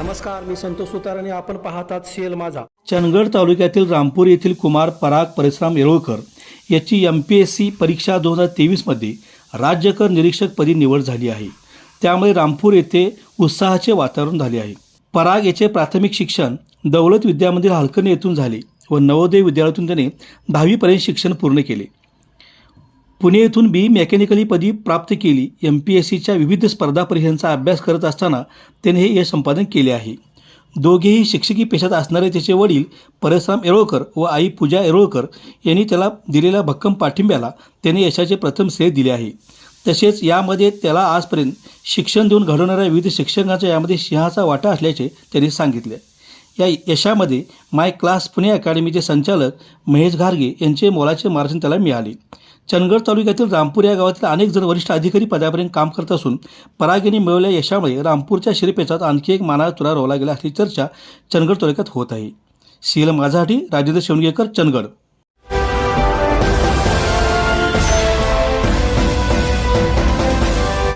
नमस्कार मी संतोष सुतार आणि आपण पाहतात सेल माझा. चंदगड तालुक्यातील रामपूर येथील कुमार पराग परिश्राम येरोळकर याची एम पी एस सी परीक्षा दोन हजार तेवीसमध्ये राज्यकर निरीक्षकपदी निवड झाली आहे. त्यामुळे रामपूर येथे उत्साहाचे वातावरण झाले आहे. पराग याचे प्राथमिक शिक्षण दौलत विद्यामंदिर हालकणी येथून झाले व नवोदय विद्यालयातून त्याने दहावीपर्यंत शिक्षण पूर्ण केले. पुणे येथून बी मेकॅनिकली पदवी प्राप्त केली. एम पी एस सीच्या विविध स्पर्धा परीक्षांचा अभ्यास करत असताना त्याने हे यश संपादन केले आहे. दोघेही शिक्षकी पेशात असणारे त्याचे वडील परशराम येरोळकर व आई पूजा येरोळकर यांनी त्याला दिलेल्या भक्कम पाठिंब्याला त्याने यशाचे प्रथम श्रेय दिले आहे. तसेच यामध्ये त्याला आजपर्यंत शिक्षण देऊन घडवणाऱ्या विविध शिक्षकांचा यामध्ये सिंहाचा वाटा असल्याचे त्यांनी सांगितले. या यशामध्ये माय क्लास पुणे अकॅडमीचे संचालक महेश घारगे यांचे मोलाचे मार्गदर्शन त्याला मिळाले. चंदगड तालुक्यातील रामपूर या गावातील अनेक जण वरिष्ठ अधिकारी पदापर्यंत काम करत असून पराग यांनी मिळवलेल्या यशामुळे रामपूरच्या शिरपेचात आणखी एक मानाचा तुरा रोवला गेला असल्याची चर्चा चंदगड तालुक्यात होत आहे. सीएल माझासाठी राजेंद्र शिवणगेकर चंदगड.